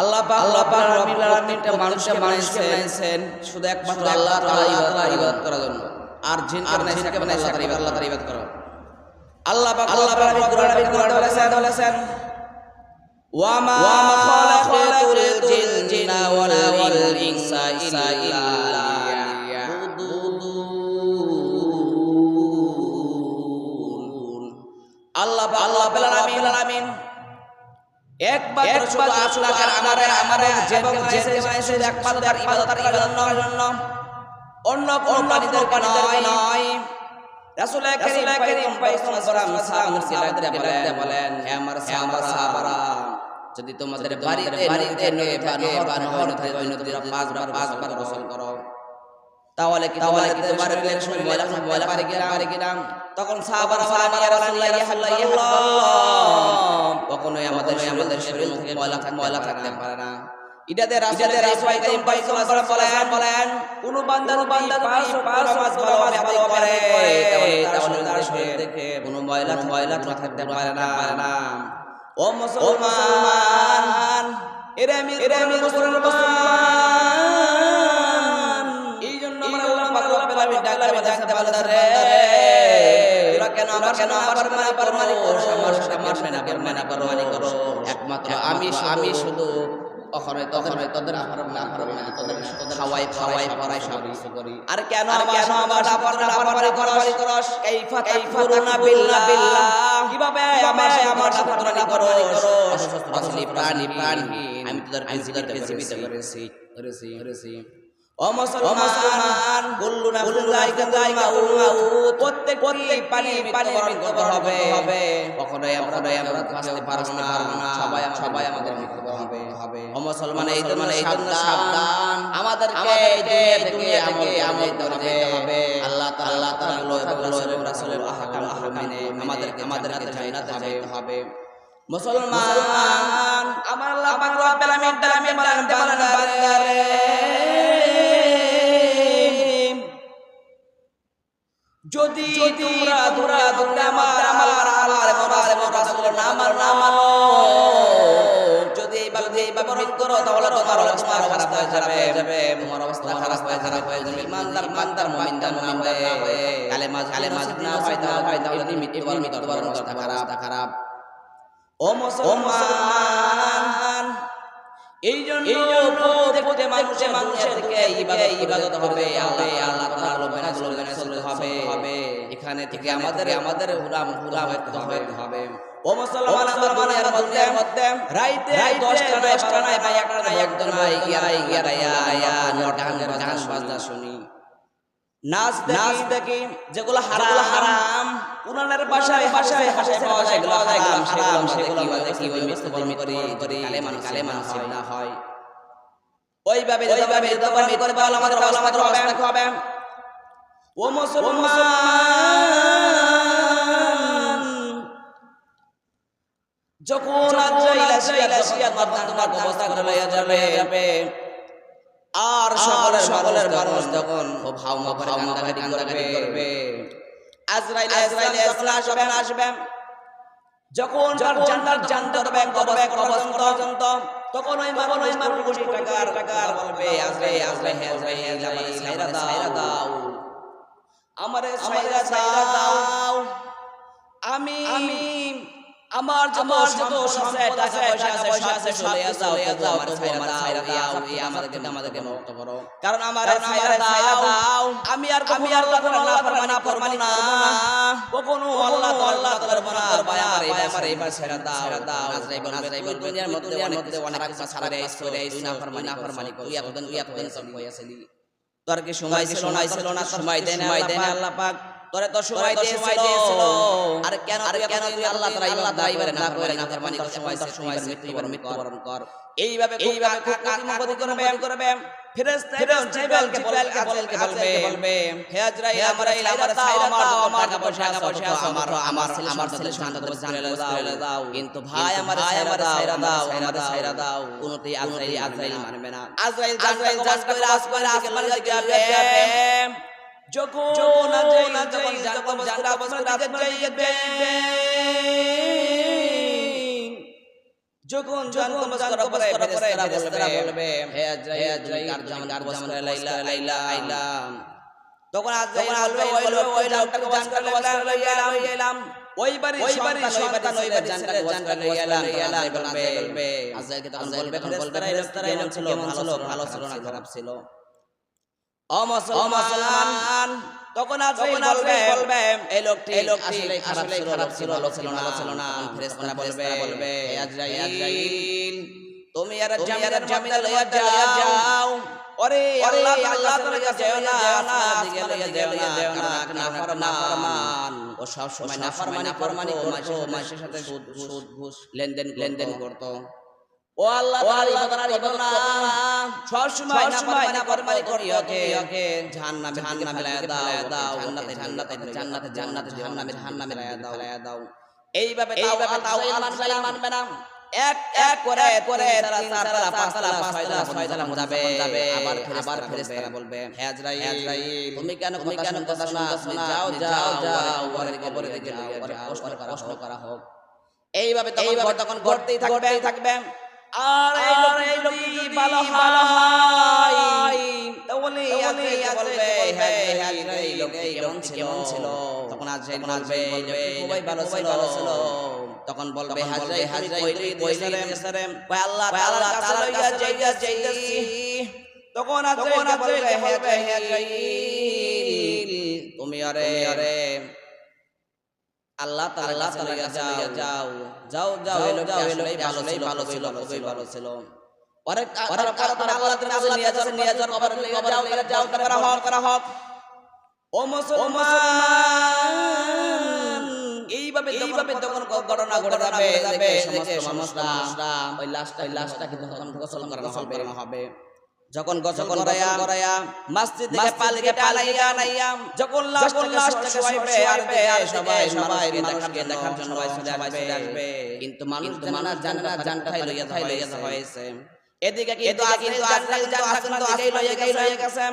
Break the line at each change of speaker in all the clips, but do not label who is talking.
আল্লাহ আল্লাহ আলামিনটা মানুষকে মানুষকে বানিয়েছেন শুধু একমাত্র আল্লাহ তাআলা ইবাদত করার জন্য। আর জিন আর জিনকে বানাইছে আল্লাহ তাআলা ইবাদত করা আল্লাহ পাক আল্লাহ পাক আলামিন কোরআনে বলেছেন বলেছেন ওয়ামা খালাকাতুল জিন্না ওয়াল ইনসা ইল্লা আল্লাহ আল্লাহ রাব্বুল আলামিন একবার শুধু আপনাকে আমাদের আমাদের যে যে বানিয়েছে একমাত্র ইবাদত করার জন্য অন্য কোন প্রাণীদের নয় নয় রাসূল করিম করিম পাইসাল্লাম সাহাবাদেরকে বলেন হে আমার সাহাবারা যদি তোমাদের বাড়িতে বাড়িতে নদী থাকে বা নহর নদীর পাঁচবার পাঁচবার গোসল করো তাহলে কি তাহলে কি তোমার সময় ময়লা ময়লা পারে কিনা পারে কিনা তখন সাহাবারা ইয়া রাসূলুল্লাহ ইয়া হাল্লাহ ইয়া হাল্লাহ কখনোই আমাদের আমাদের শরীর থেকে ময়লা ময়লা থাকতে পারে না। ইটাতে রাসূলের রাসূল করিম পাইসাল্লাম বলেন বলেন কোন বান্দার বান্দার পাঁচ পাঁচ মাস ভালোভাবে ভালো করে তাহলে তার শরীর থেকে কোন ময়লা ময়লা থাকতে পারে না পারে না। ও মুসলমান এরে আমি এরে আমি মুসলমান। রব্বুল আলামিন ডাকতে ডাকতে রে কেন আমার কেন আমার মানে পারমানি করো আমার আমার না পারমানি করো করো একমাত্র আমি আমি শুধু অখরে তখরে তোদের আহরম না আহরম না তোদের তোদের খাওয়াই খাওয়াই পড়াই সব কিছু করি আর কেন আর কেন আমার আবার না পারমানি করস করস কাইফা কাইফা বিল্লাহ বিল্লাহ কীভাবে আমার আমার সাথে করস আসলে প্রাণী প্রাণী আমি তোদের করেছি করেছি করেছি ও মুসলমান কুল্লু নাফসিন যায়কাতুল মাউত প্রত্যেক প্রত্যেক পানি পানি মৃত্যুবরণ হবে। হবে। কখনোই আমরা আমরা বাঁচতে পারব না। সবাই সবাই আমাদের মৃত্যুবরণ হবে। হবে। ও মুসলমান এই জন্য এই জন্য সাবধান। আমাদের আমাদের দুনিয়া থেকে আমল করতে হবে। আল্লাহ তাআলা আল্লাহ তাআলা এবং রাসূলের আহকাম মেনে আমাদেরকে আমাদেরকে জান্নাতে যেতে হবে। মুসলমান আমার আল্লাহ পাক রব্বুল আলামিন বলেন বান্দারে। যদি তোমরা তোমরা তোমরা আমার আমার আমার আমার রাসূলের নাম আর যদি এইভাবে এইভাবে মৃত্যু করো তাহলে তোমার অবস্থা খারাপ হয়ে যাবে। যাবে। তোমার অবস্থা খারাপ হয়ে খারাপ হয়ে যাবে। ইমানদার ইমানদার মুমিনদার মুমিনদার না হয়ে কালেমা কালেমা না হয় তাহলে হয় তাহলে তুমি মৃত্যুবরণ মৃত্যুবরণ অবস্থা খারাপ খারাপ। ও মুসলমান এই জন্য প্রত্যেকটা মানুষের মানুষের থেকে ইবাদত ইবাদত হবে আল্লাহ আল্লাহ তাআলা লোভেনা লোভেনা চলতে হবে হবে এখানে থেকে আমাদের আমাদের হুরাম হুরাম হতে হবে হবে ও মুসলমান আমার মনের মধ্যে মধ্যে রাইতে 10টা নয় 12টা নয় বা একটা নয় একদম নয় ইয়া ইয়া ইয়া ইয়া গান গান বাজনা শুনি নাচ নাচ দেখি যেগুলো হারাম পাওয়া যায় এগুলো হারাম হারাম সেগুলো দেখি ওই করে করে কালেমান কালেমান হয় হয় ওইভাবে ওইভাবে দবার করে বল আমাদের আমাদের অবস্থা হবে ও মুসলমান যখন তোমার অবস্থা করে লইয়া যাবে যাবে আর সকলের সকলের মানুষ তখন খুব হাউমা করে কান্দাকাটি কান্দাকাটি করবে। আজরাইল আজরাইল আসলে আসবেন আসবেন যখন জান্নাত জান্নাত হবে কবর কবর পর্যন্ত তখন ওই মামন ওই মামন কোটি টাকার টাকার বলবে আজরে আজরে হে আমারে সাইরা দাও দাও আমারে সাইরা দাও আমি আমি আমার যত যত সঞ্চয় টাকা পয়সা পয়সা আছে চলে যাও যাও আমার ছাইরা দাও এই আমাদেরকে আমাদেরকে মুক্ত করো কারণ আমার ছাইরা দাও আমি আর আমি আর তখন আল্লাহ ফরমানা ফরমানি না। কখনো আল্লাহ তো আল্লাহ তাআলার বনা ভাই আমার এই আমার এইবার ছাইরা দাও দাও আজরাই বল আজরাই বল দুনিয়ার মধ্যে অনেক কিছু অনেক কিছু ছাড়া রে করে এই না ফরমানি ফরমানি করি এতদিন এতদিন সব হইয়াছিলি তোর কি সময় ছিল না ছিল না সময় দেয় না সময় দেয় আল্লাহ পাক। তোরে তো সময় দিয়েছিল আর কেন আর কেন তুই আল্লাহ তাআলা আল্লাহ তাআলা না করে না ফরমানি কর সময় সে সময় মৃত্যুবরণ মৃত্যুবরণ কর এইভাবে এইভাবে কাকুতি করবে করবে ফেরেশতা জিবরাইলকে বলবে বলবে বলবে হে আজরাইল আমার আমার দাও আমার পয়সা পয়সা আমার আমার আমার ছেলে সন্তান চলে দাও কিন্তু ভাই আমার আমার দাও আমার ছাইরা দাও কোনতেই আজরাইল আজরাইল মানবে না আজরাইল আজরাইল জাজ করে আসমান আসমান যাবে যখন যখন যখন জান্নাত বসে দিকে যাবে যখন করার পরে ফেরেশতারা বলবে হে আজরাইল তুমি জামান কার জামান লাইলা লাইলা আইলাম তখন আজরাইল বলবে ওই লোক ওই লোকটাকে জান করে লইয়া এলাম। এলাম। ওই বাড়ি ওই বাড়ি সন্তান ওই বাড়ি জান করে লইয়া এলাম এলাম বলবে আজরাইলকে তখন বলবে ফেরেশতারা ফেরেশতারা এমন ছিল? ভালো ছিল ভালো ছিল না খারাপ ছিল। অমুসলমান তখন আজরাইল বলবে বলবে এই লোকটি এই লোকটি আসলে খারাপ ছিল ভালো ছিল না ভালো ছিল না ফেরেশতারা বলবে বলবে আজরাইল। আজরাইল তুমি আর জামিনের জামিনে লইয়া যাও। ওরে আল্লাহ আল্লাহ তাআলা কাছে যাও না দিকে লইয়া যাও না কারণ নাফরমান ও সব সময় নাফরমানি ফরমানি করতো মাসের সাথে সুদ সুদ ঘুষ লেনদেন লেনদেন করতো। ও আল্লাহ তাআলা ইবাদত না। সব সময় না ফরমানি করি ওকে ওকে জাহান্নামে জাহান্নামে লায়া দাও জান্নাতে জান্নাতে জান্নাতে জান্নাতে জাহান্নামে জাহান্নামে লায়া দাও। লায়া দাও। এইভাবে তাও তাও না মানবে না। এক এক করে করে তারা তারা পাঁচ তালা পাঁচ তালা ছয় তালা যাবে আবার আবার ফেরেশতারা বলবে হে আজরাইল তুমি কেন তুমি কেন কথা শোনা যাও যাও যাও ওরে কবরে দিকে যাও প্রশ্ন করা হোক এইভাবে তখন তখন ঘটতেই থাকবে থাকবে আর এই লোক ভালো হয় তাহলে আজকে বলবে হ্যাঁ হ্যাঁ এই লোক কেমন ছিল? ছিল? তখন আজ কেমন আসবে খুবই ভালো ছিল? ভালো ছিল। তখন বলবে হাজরাই হাজরাই কইলি কইলি সারে কয় আল্লাহ আল্লাহ তাআলা লইয়া যাইয়া যাইতাছি। তখন বলবে তুমি আরে আরে আল্লাহ তাআলা লইয়া যাও। যাও। যাও যাও যাও এলোই ভালো ছিল ভালো ছিল খুবই ভালো ছিল। পরে পরে পরে আল্লাহ তাআলা নিয়ে যাও নিয়ে যাও কবর যাও যাও করা হোক করা হোক ও মুসলমান এইভাবে ঘটনা সমস্ত ওই ওই কিন্তু তখন গোসল করানো হবে। যখন গোসল করায়া করায়া মসজিদ থেকে পালিয়ে পালাইয়া নাইয়া যখন লাশ শোয়াইবে আরবে আর সবাই সবাই মানুষকে দেখার জন্য চলে আসবে। আসবে। কিন্তু মানুষ জানা জানে না জানটাই লইয়া থাই লইয়া হয়েছে। এদিকে কিন্তু কিন্তু লইয়া গেছে। লইয়া গেছে।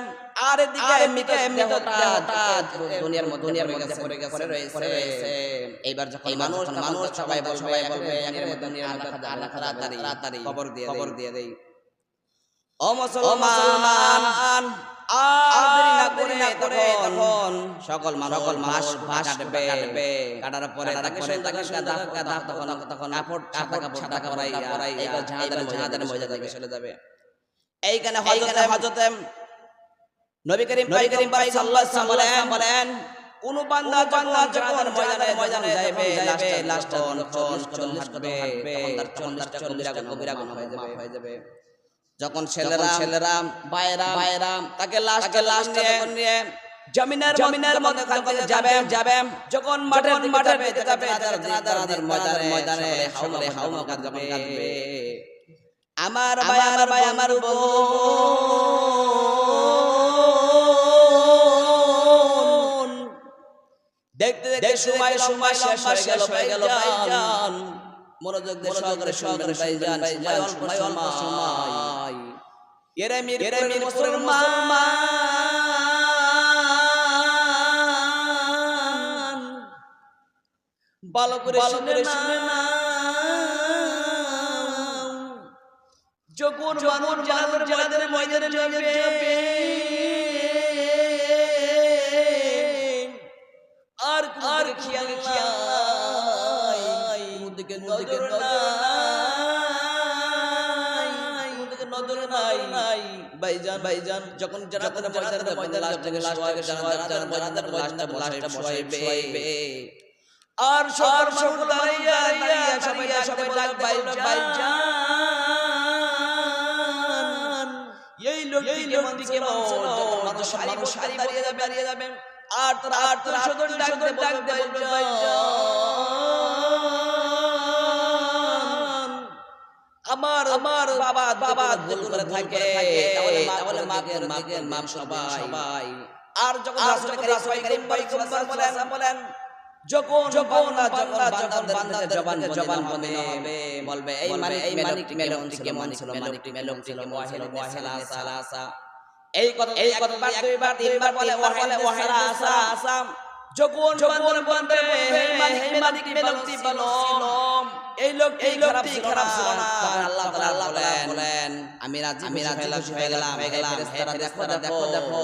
আর এদিকে দুনিয়ার মধ্যে দুনিয়ার মধ্যে পড়ে গেছে পড়ে রয়েছে। এইবার যখন মানুষ মানুষ সবাই বলবে সবাই বলবে এর মধ্যে দুনিয়ার মধ্যে তাড়াতাড়ি তাড়াতাড়ি খবর দিয়ে খবর দিয়ে দেই। ও মুসলমান সকল সকল মাস মাস কাটবে কাটার পরে তাকে তাকে দাগ দাগ তখন তখন কাপড় কাপড় কাপড় সাদা কাপড় এইবার জাহাদের জাহাদের মজা যাবে চলে যাবে। এইখানে হযরত হযরত নবী করিম নবী করিম সাল্লাল্লাহু আলাইহি ওয়াসাল্লাম বলেন কোন বান্দা বান্দা যখন ময়দানে ময়দানে যাবে লাস্টে লাস্টে যখন 40 কদম হাঁটবে তখন তার 40 টা কবিরা গুনাহ হয়ে যাবে। যখন ছেলেরা ছেলেরা বাইরা বাইরা তাকে লাস্টে লাস্টে নিয়ে জমিনের জমিনের মধ্যে যাবে যাবে যখন মাঠের মাঠে যেতে যাবে ময়দানে ময়দানে সকলে হাওমা কাঁদবে আমার ভাই আমার ভাই আমার বোন। দেখতে দেখতে সময় সময় শেষ হয়ে গেল হয়ে গেল মনোযোগ দিয়ে সহকারে সহকারে ভাইজান। সময় অল্প সময়। এরে মির মুসলমান। ভালো করে শুনে শুনে না যখন মানুষ জানাদের জানাদের ময়দানে যাবে আর আর খেয়াল খেয়াল মুদিকে নজর ভাইজান ভাইজান যখন জানাদের ময়দানে ময়দানে লাশ থেকে লাশ থেকে জানাদের জানাদের লাশটা লাশটা বসাইবে আর সবার মানুষ দাঁড়াইয়া দাঁড়াইয়া সবাই সবাই ডাক ভাইজান এই লোকটি কেমন কেমন মানুষ মানুষ দাঁড়িয়ে যাবে দাঁড়িয়ে যাবে আর তারা আর তারা সদর ডাক ডাক বলবে আমার আমার বাবা বাবা ভুল করে থাকে তাহলে তাহলে মাকে মাকে মাপ সবাই। সবাই। আর যখন রাসূল করিম সাল্লাল্লাহু আলাইহি বলেন যখন যখন যখন যখন বান্দাদের জবান জবান বন্ধ হবে বলবে এই মানে ছিল ওয়াহিলা সালাসা কথা এই কথা বার দুইবার তিনবার বলে ওয়াহিলা ওয়াহিলা সালাসা যখন যখন বলবে হে মালিক মেলকটি বলো এই লোক এই লোক খারাপ ছিল না। তখন আল্লাহ তাআলা বলেন আমি রাজি আমি রাজি খুশি হয়ে গেলাম হয়ে গেলাম ফেরেশতারা দেখো দেখো দেখো।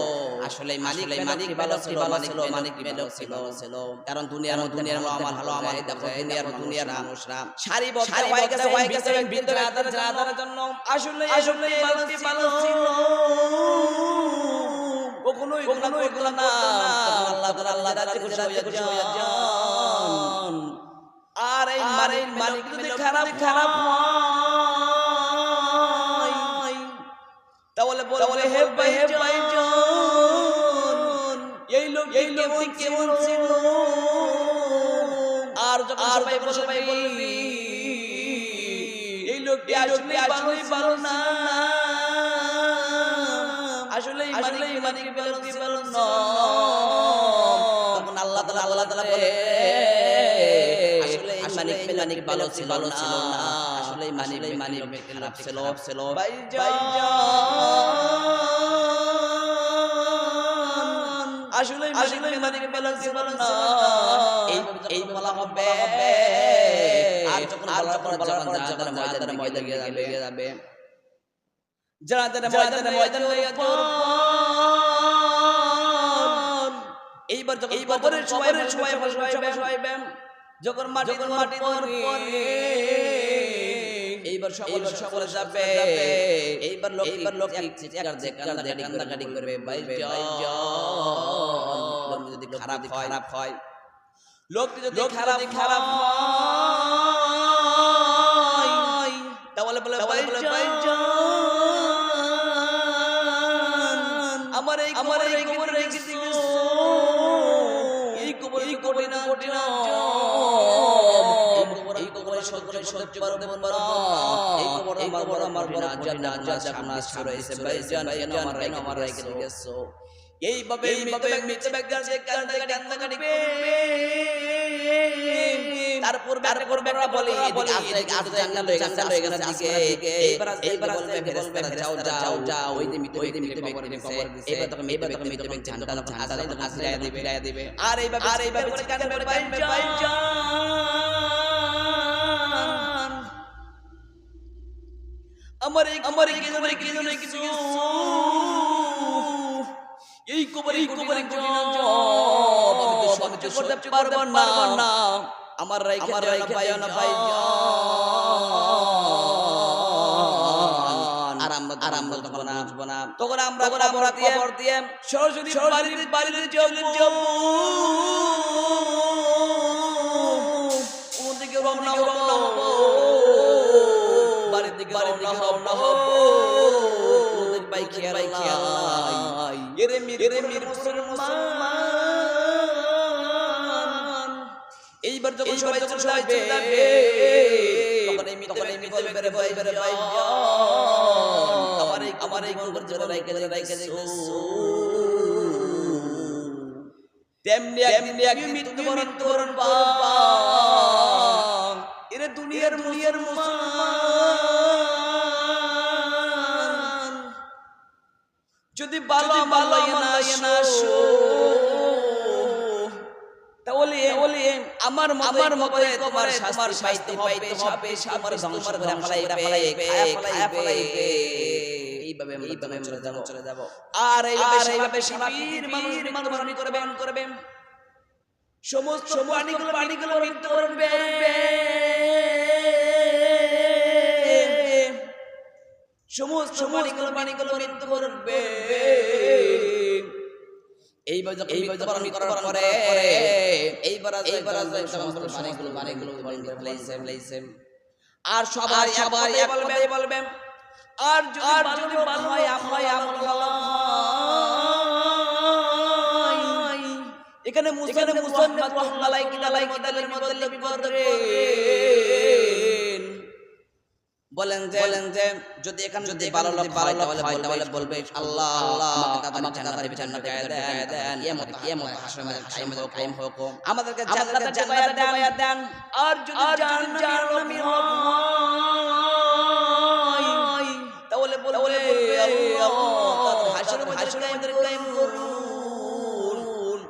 আসলে মালিক মালিক ভালো ছিল মালিক মালিক ভালো ছিল ছিল। কারণ দুনিয়ার মধ্যে দুনিয়ার মধ্যে আমার ভালো আমার দেখো দুনিয়ার দুনিয়ার মানুষরা সারিবদ্ধ হয়ে গেছে হয়ে গেছে ভিতরে আদারের আদারের জন্য। আসলে আসলে মালিক ভালো ছিল। কখনোই কখনোই না। আল্লাহ তাআলা আল্লাহ তাআলা খুশি হয়ে খুশি যান। আর এই মালিক মালিক যদি খারাপ খারাপ হয় তাহলে বলে হে ভাই হে ভাই এই লোক এই লোক কেমন ছিল আর যখন সবাই সবাই বলবি এই লোকটি আসলে আসলে ভালো না আসলে আসলে মালিক ভালো কি ভালো না তখন আল্লাহ তাআলা আল্লাহ তাআলা বলে মালিক ভালো ছিল ভালো ছিল না। আসলে মালিক মালিক খারাপ ছিল ছিল আসলে আসলে মালিক ভালো ছিল না। এই এই বলা হবে আর যখন আর যখন বলা যখন ময়দানে ময়দানে গিয়ে যাবে। যারা যারা ময়দানে ময়দানে এইবার যখন এইবার সময় সময় সময় যখন মাটি মাটি পড়বে এইবার সকল সকলে যাবে। এইবার লোক এইবার লোক কান্নাকাটি করবে ভাই যদি খারাপ খারাপ হয় লোকটি যদি খারাপ খারাপ হয় তাহলে বলে ভাই ভাই আমার এই আমার এই কবর রেখেছি এই কবর এই কবর না সহ্য সহ্য করতে পারব এই কবর আমার বড় আমার বড় জান না জান আসছে রয়েছে ভাই জান কেন আমার কেন আমার রেখে গেছো এইভাবে এইভাবে মিথ্যে ব্যাখ্যা যে কান্দা কান্দা কাটি তারপর বলি বলি আপনি জান্নাত হয়ে গেছে হয়ে গেছে দিকে এইবার এইবার বলবে ফেরেশতারা যাও যাও যাও ওই যে মিথ্যে ওই যে মিথ্যে কবর দিছে এইবার তখন এইবার তখন মিথ্যে ব্যাখ্যা জান্নাত তখন হাসালে দিবে দিবে আর এইভাবে আর আমার আমার এই কিছু এই কিছু এই কিছু এই কবর এই কবর আমি তো সহ্য করতে পারব না। আমার রাইখে আমার রাইখে পাইও না ভাই আর আমরা আর আমরা তখন বুঝব না। তখন আমরা খবর দিয়ে খবর বাড়ির বাড়ির যাব। এরে মির মুসলমান। এইবার যখন সবাই চলে যাবে তখন এই তখন এই মিথ্যে বেরে ভাই বেরে ভাই আমার এই আমার রাইকে রাইকে তেমনি মৃত্যুবরণ এরে দুনিয়ার মুনিয়ার মুসলমান। ভালো ভালো না না তাহলে তাহলে আমার আমার মতে তোমার শাস্তি পাইতে পাইতে হবে সবে ধ্বংস করে ফেলাইবে খায়া ফেলাইবে। এইভাবে এইভাবে চলে যাব। চলে যাব। আর এইভাবে এইভাবে শিবির মানুষ মৃত্যুবরণ করবেন করবেন সমস্ত পানিগুলো পানিগুলো করবে। সমস্ত করবে। এইবার যখন মৃত্যুবরণ করার পরে এইবার এইবার সমস্ত পানিগুলো পানিগুলো ফেলাইছে ফেলাইছে আর সবাই সবাই বলবে বলবে আর যদি ভালো হয় হয় আমল এখানে মুসলিম মুসলমান রহমালাই কিদালাই কিদালের মধ্যে বিপদ বলেন যে বলেন যে যদি এখানে যদি ভালো লোক ভালো লোক হয় তাহলে বলবে আল্লাহ আল্লাহ আমাকে জান্নাতের জান্নাতে গায়ে দেন কিয়ামত কিয়ামত হাসরের মধ্যে টাইম হোক টাইম হোক। আমাদেরকে জান্নাতে জান্নাতে গায়ে দেন আর যদি জাহান্নামী হয় তাহলে বলবে আল্লাহ হাসরের মধ্যে গায়ে করুন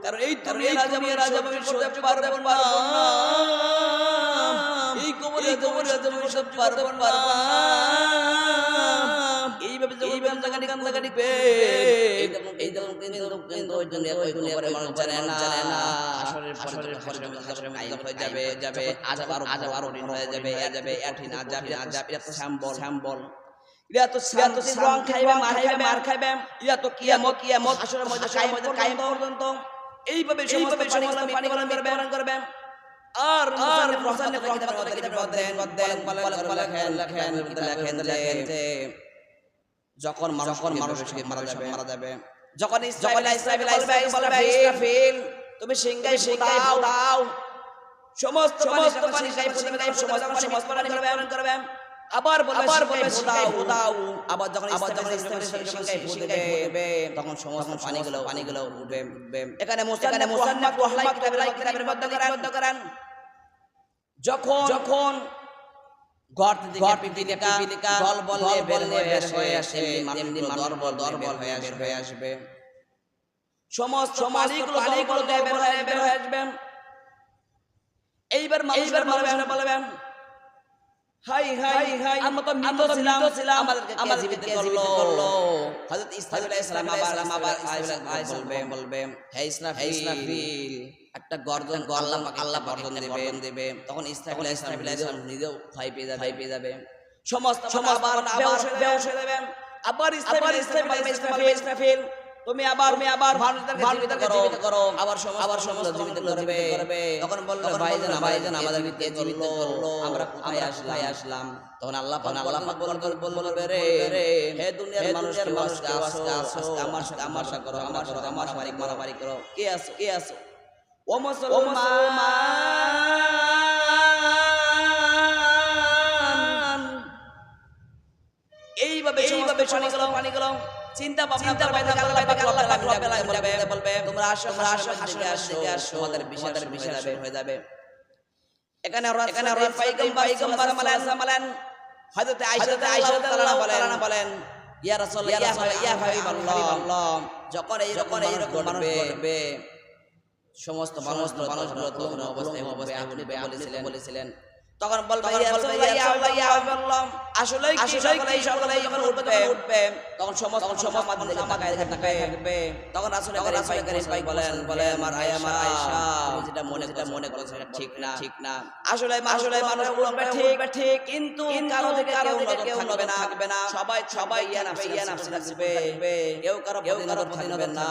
কারণ এই দুনিয়া রাজা রাজা আমি পারব না। এই কবর তুমি সব পারব না। এইভাবে যখন এই ওই ওই মানুষ জানে না। জানে না। আসরের আসরের আসরের হয়ে যাবে যাবে হয়ে যাবে এ যাবে শ্যামবল। শ্যামবল। ইয়া তো ইয়া তো রং খাইবে মার খাইবে মার খাইবে। ইয়া তো কিয়ামত কিয়ামত আসরের মধ্যে কায়েম কায়েম পর্যন্ত এইভাবে এইভাবে সমস্ত পানি গরম করবে। করবে। আর আর কথা কিতাব দেন দেন যে যখন মানুষ যখন মানুষকে মারা যাবে মারা যাবে যখন যখন ইসরাফিল ইসরাফিল বলবে ইসরাফিল তুমি সিংহাই সিংহাই দাও সমস্ত সমস্ত পানি গায়ে ফুটবে গায়ে সমস্ত সমস্ত পানি করবে করবে আবার বলবে আবার দাও দাও আবার যখন আবার যখন তখন সমস্ত পানিগুলো পানিগুলো উঠবে উঠবে এখানে মুসান্নাফ ওয়াহলাই কিতাবের কিতাবের মধ্যে মধ্যে করেন যখন যখন ঘর পিপিলিকা দল বল বের হয়ে আসে এমনি দরবল দরবল হয়ে আসবে হয়ে সমস্ত বের হয়ে হয়ে এইবার এইবার বলবেন বলবেন হাই হাই হাই আমরা তো মৃত ছিলাম আমাদেরকে আমাদেরকে জীবিত করল? হযরত ইসমাঈল আলাইহিস আবার আবার বলবে বলবে হে ইসরাফিল একটা গর্জন আল্লাহ আল্লাহ গর্জন দেবে। দেবে। তখন ইসরাফিল আলাইহিস সালাম নিজেও ভয় পেয়ে যাবে। ভয় পেয়ে যাবে। সমস্ত সমস্ত আবার আবার যাবেন। আবার তুমি আবার তুমি আবার মানুষদেরকে জীবিত করো। আবার আবার সমস্ত জীবিত করবে। তখন বলল ভাইজান ভাইজান আমাদের জীবিত করল। আমরা কোথায় আসলাম? আসলাম? তখন আল্লাহ পাক আল্লাহ পাক বলবে বলবে রে হে দুনিয়ার মানুষের মানুষকে আসো আসো আমার সাথে আমার সাথে করো আমার সাথে আমার মারামারি মারামারি করো। কে আছো কে আছো ও মুসলমান এইভাবে এইভাবে পানিগুলো পানিগুলো চিন্তা ভাবনা চিন্তা ভাবনা আল্লাহ পাক আল্লাহ পাক বলবে তোমরা আসো আসো হাসিতে আসো আসো আমাদের বিশালের হয়ে যাবে। এখানে এখানে পাইকাম পাইকাম মালান মালান হযরত আয়েশা আয়েশা তাআলা বলেন ইয়া রাসূল ইয়া রাসূল ইয়া হাবিবাল্লাহ যখন এই যখন এই রকম মানুষ সমস্ত সমস্ত মানুষগুলো তখন অবস্থায় অবস্থায় আপনি বলেছিলেন। বলেছিলেন। তখন বলবে রাসূলুল্লাহ আল্লাহ আল্লাহ আসলে কি সকলে যখন উঠবে উঠবে তখন সমস্ত সমস্ত মাধ্যমে তাকায় তাকায় থাকবে। তখন রাসূল কারীম পাই বলেন বলে আমার আয় আমার আয়েশা তুমি যেটা মনে যেটা মনে করো সেটা ঠিক না ঠিক না। আসলে আসলে মানুষ উঠবে ঠিক ঠিক কিন্তু কারও দিকে কারও দিকে কেউ নজর থাকবে না। সবাই সবাই ইয়া নাফসি ইয়া নাফসি থাকবে। কেউ কারও কেউ কারও প্রতি নজর না।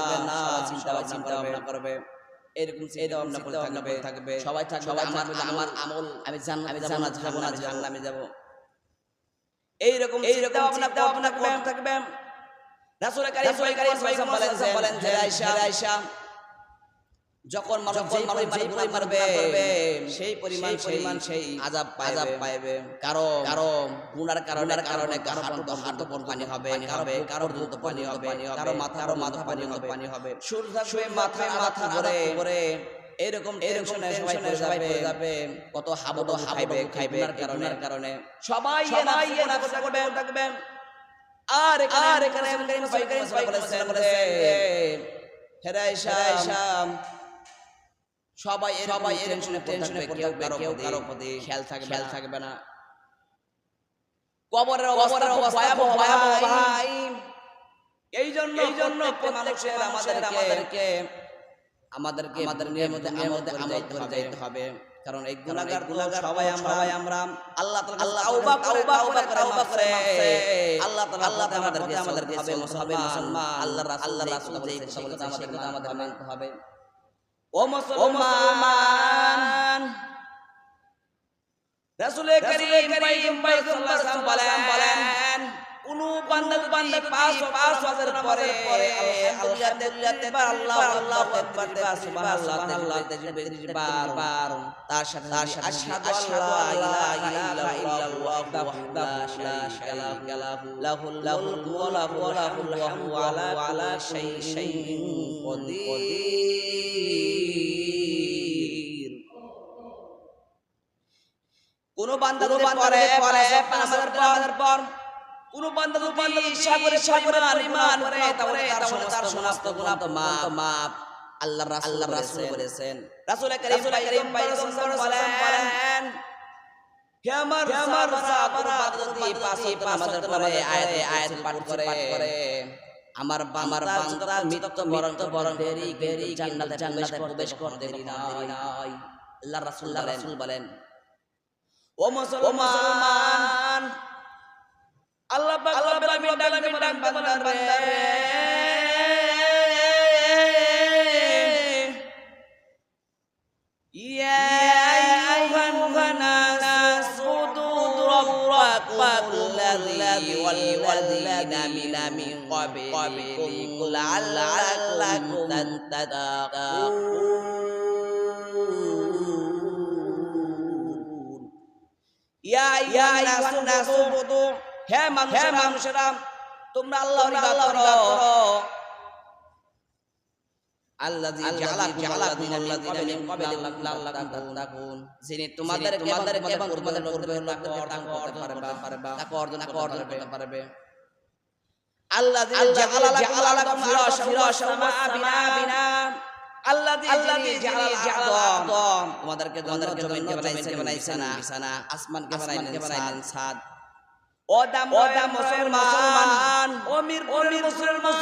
চিন্তা ভাবনা করবে। এরকম চিন্তা ভাবনা করে থাকবে থাকবে। সবাই থাকবে সবাই আমার আমার আমল আমি জান আমি যাব না যাব না জাহান্নামে যাব। এইরকম এইরকম চিন্তা ভাবনা করে থাকবে। রাসূল কারীম বলেন যে আয়েশা আয়েশা যখন করবে সেই পরিমাণ পরিমাণ সেই আযাব আযাব পাইবে। কারও কারও গুনার কারণে কারণে কারও হাঁটু পর পানি হবে হবে কারও দ্রুত পানি হবে কারও মাথা কারও মাথা পানি হবে পানি হবে। সুর থাকবে মাথা মাথা করে করে এরকম এরকম সবাই পড়ে যাবে কত হাবো তো খাইবে কারণে। কারণে। সবাই সবাই না করবে থাকবে আর আর এখানে সবাই সবাই বলেছেন হেরাইশা সবাই সবাই এর টেনশনে টেনশনে কেউ কারও কেউ কারও প্রতি খেয়াল থাকবে খেয়াল থাকবে না। কবরের অবস্থা ভয়াবহ ভয়াবহ ভাই। এই জন্য এই জন্য মানুষের আমাদের আমাদেরকে আমাদেরকে আমাদের নিয়মিত আমল আমল করে যাইতে হবে। কারণ এই গুনাহগার গুনাহগার সবাই আমরা আমরা আল্লাহ তাআলা আল্লাহ তাওবা করে তাওবা করে মাফ করে। আল্লাহ তাআলা আল্লাহ আমাদেরকে আমাদেরকে হবে মুসলমান আল্লাহ রাসূল আল্লাহ রাসূল যেই কথা আমাদের আমাদের মানতে হবে। ও মুসলমান রাসূলে কারীম পয়গম্বর সাল্লাল্লাহু আলাইহি বলেন কোন বান্দা বান্দা পাঁচ পাঁচ ওয়াজের পরে আলহামদুলিল্লাহ তেবার আল্লাহ আল্লাহু আকবার তেবার সুবহানাল্লাহ আল্লাহ তাকবীর বার তার সাথে আশহাদু আল্লা ইলাহা ইল্লাল্লাহ ওয়াহদাহু লা শারীকা লাহু লাহুল মুলকু ওয়া লাহুল হামদু আলা আলা শাইইন কদির কোন বান্দা পরে পরে আমাদের পর। কোন বান্দা যদি সাগরে সাগরে পরিমাণ করে তাহলে তার সমস্ত গুনাহ তো মাফ। মাফ। আল্লাহ রাসূল রাসূল বলেছেন। রাসূল কারীম কারীম বলেন হে আমার আমার সাহাবারা যদি পাঁচ পরে আয়াতে আয়াত পাঠ করে আমার আমার বান্দা মৃত্যু বরণ বরণ দেরি দেরি জান্নাতে জান্নাতে প্রবেশ করতে দেরি নাই আল্লাহ রাসূল রাসূল বলেন ও মুসলমান আল্লাহ পাক রব্বুল আলামিন ডাকতে ডাক বান্দার বান্দারে ইয়া আইয়ুহান নাস উদু রাব্বাকুল্লাযী ওয়াল্লাযীনা মিন মিন ক্বাবলিকুম লাআল্লাকুম তাত্তাকুন হে মানুষেরা তোমরা তাত্তাকুন। যিনি তোমাদের পূর্বে লোকদেরকে তোমাদেরকে জমিনকে আসমানকে বানাইলেন বানাইলেন ও দাম ও দাম মুসলমান। ও মির ও মির মুসলমান।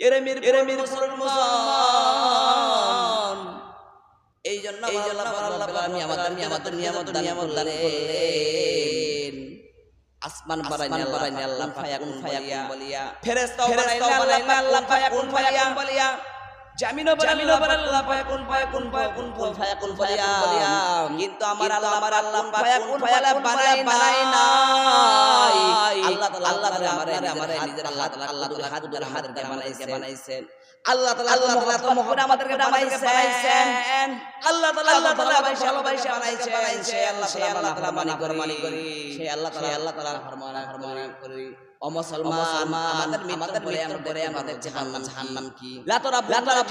এরে মির এরে মির মুসলমান। এই জন্য এই জন্য আল্লাহ আমি আমাদের নিয়ামত নিয়ামত নিয়ামত দান আসমান বানাইনি বানাইনি আল্লাহ ফায়াকুন ফায়াকুন বলিয়া। ফেরেশতা বানাইয়া আল্লাহ ফায়াকুন ফায়াকুন বলিয়া। জামিনও জামিনও আল্লাহ ফায়াকুন ফায়াকুন ফায়াকুন ফায়াকুন বলিয়া। কিন্তু আমার আল্লাহ আমার আল্লাহ ফায়াকুন ফায়ালা বানাই বানাই নাই। আল্লাহ তাআলা আল্লাহ তাআলা আমারে আমারে নিজের আল্লাহ তাআলা আল্লাহ তাআলা হাত ধরে হাত ধরে বানাইছে বানাইছেন। আল্লাহ তাআলা আল্লাহ তাআলা তোমাকে করে আমাদেরকে বানাইছেন। আল্লাহ তাআলা আল্লাহ তাআলা ভালোবাসা বানাইছে বানাইছে আল্লাহ তাআলা আল্লাহ তাআলা মানি করি। মানি করি। সেই আল্লাহ তাআলা আল্লাহ তাআলা ফরমানা ফরমানা করি। ও মুসলমান আমাদের মৃত্যুর পরে আমাদের আমাদের জাহান্নাম জাহান্নাম কি? লা তারা লাতরা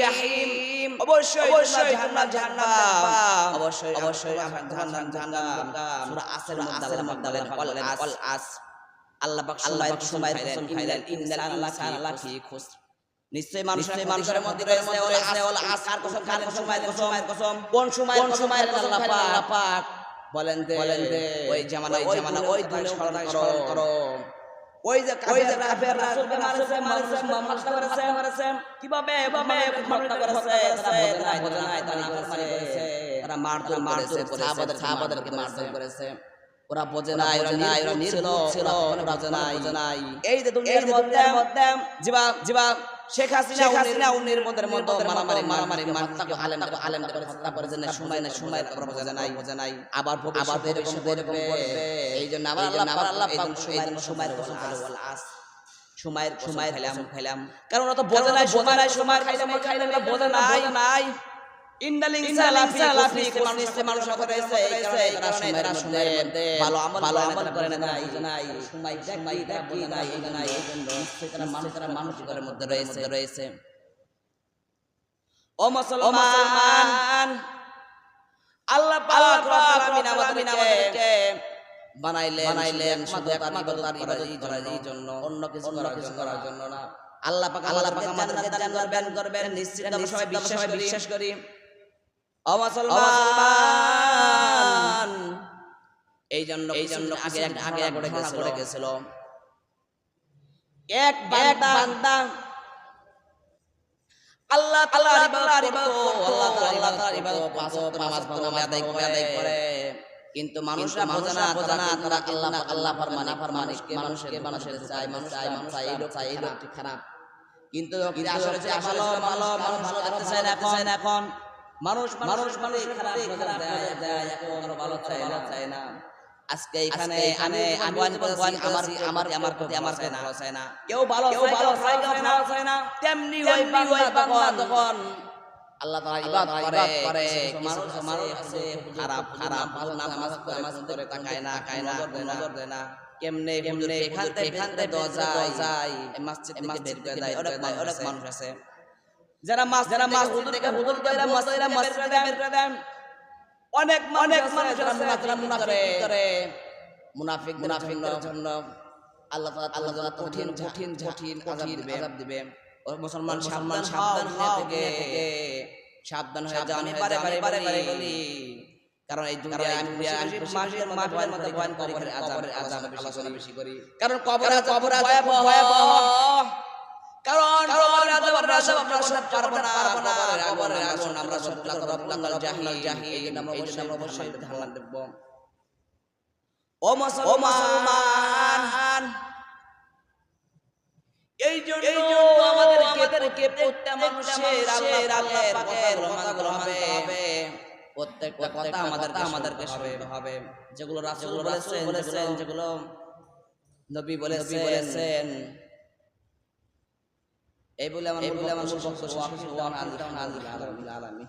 জাহিম। অবশ্যই অবশ্যই জাহান্নাম জাহান্নাম অবশ্যই অবশ্যই জাহান্নাম জাহান্নাম সূরা আসের মধ্যে মধ্যে বলেন আল আস। আল্লাহ পাক আল্লাহ সময় খাইলেন ইন্নাল ইনসানা লাফি খুসর নিশ্চয় মানুষের মানুষের মধ্যে রয়েছে ওল আছে ওল আস কার কসম কার সময় সময় কসম? কোন সময় কোন সময় আল্লাহ পাক? বলেন দে বলেন দে ওই জামানা ওই জামানা ওই দুনিয়া স্মরণ করো। ওই যে ওই যে কাফের রাসূলকে মারছে মারছে মারতে করেছে করেছে কীভাবে? এভাবে হত্যা করেছে তারা বোঝে নাই বোঝে নাই তারা করেছে তারা মারধর মারধর করেছে সাহাবাদের সাহাবাদেরকে মারধর করেছে। ওরা বোঝে নাই ওরা নাই ওরা নির্বোধ ছিল ওরা বোঝে নাই। এই যে দুনিয়ার মধ্যে মধ্যে জীবা জিবা শেখ হাসিনা হাসিনা উনির মধ্যে মতো মারামারি মারামারি মারতাকে আলেম আলেম হত্যা করে যে সময় না সময় ওরা বোঝে নাই। বোঝে নাই আবার আবার এরকম করবে এই জন্য আবার আল্লাহ আবার আল্লাহ পাক সময়ের সময়ের কসম করে বল আস। সময়ের সময় খেলাম। খেলাম। কারণ ওরা তো বোঝে নাই সময় নাই সময় খাইলাম খাইলাম বোঝে নাই। নাই। ভালো আমল করে না সময় সময় দেখি নাই এই নাই এই জন্য তারা মানুষ তারা মানসিকের মধ্যে রয়েছে। রয়েছে ও মুসলমান! আল্লাহ পাক রব্বুল আলামিন আমাদেরকে বানাইলেন বানাইলেন শুধু তার ইবাদত করার জন্য অন্য কিছু করার জন্য না। আল্লাহ পাক আল্লাহ পাক আমাদেরকে দান করবেন করবেন নিশ্চিত আমরা সবাই বিশ্বাস করি। করি এই জন্য এই জন্য আগে আগে আগে করে গেছিল এক বান্দা আল্লাহ তাআলার আল্লাহ তাআলার ইবাদত পাঁচ ওয়াক্ত নামাজ আদায় করে আদায় করে কিন্তু মানুষরা বোঝে না বোঝে না তারা আল্লাহ আল্লাহ ফরমানা ফরমানিশকে মানুষের মানুষের চাই মানুষ চাই মানুষ চাই এই লোক চাই এই লোকটি খারাপ কিন্তু আসলে ভালো ভালো মানুষ ভালো দেখতে চায় না এখন এখন মানুষ মানুষ মানুষ খারাপ নজর দেয় দেয় এখন ভালো চায় না। চায় না। আজকে এখানে আমি আহ্বান করেছি আমার আমার আমার প্রতি আমার ভালো চায় না। কেউ ভালো কেউ ভালো চায় কেউ ভালো চায় না। তেমনি ওই বান্দা তখন আল্লাহ তাআলা ইবাদত করে করে মানুষ মানুষ আছে খারাপ খারাপ ভালো নামাজ নামাজ করে তাকায় না কায় না নজর দেয় না। কেমনে কেমনে এখান থেকে এখান থেকে যায় যায় মসজিদ মসজিদ বের করে দেয় অনেক অনেক মানুষ আছে। যারা মাছ যারা মাছ থেকে হুজুর মসজিদে মসজিদে বের করে দেন। অনেক অনেক মানুষ মুনাফিক করে মুনাফিক মুনাফিকদের জন্য আল্লাহ তাআলা আল্লাহ তাআলা কঠিন কঠিন কঠিন আযাব দিবে আযাব দিবে ও মুসলমান সাবধান সাবধান হওয়া থেকে। সাবধান হয়ে যাও আমি বারে বারে বারে বারে বলি। কারণ এই দুনিয়া আমি আমি মাসের মধ্যে ভয় মধ্যে ভয় করি করে আযাবের আযাব আলোচনা বেশি করি। কারণ কবর কবর ভয়াবহ। ভয়াবহ। কারণ কবর আমরা সব আমরা সব পারব না কবরের কবরের আগুন আমরা সব লাগাবো লাগাল জাহিল জাহিল এই জন্য আমরা অবশ্যই অবশ্যই ধারণা দেব। ও মুসলমান এই জন্য আমাদেরকে প্রত্যেকটা মানুষের আল্লাহ আল্লাহ পাকের কথাগুলো হবে। প্রত্যেকটা কথা আমাদেরকে আমাদেরকে শুনতে হবে। যেগুলো রাসূল বলেছেন যেগুলো নবী বলেছেন। এই বলে আমার বলে আমার বক্তব্য শেষ হলো আল্লাহ আলামিন।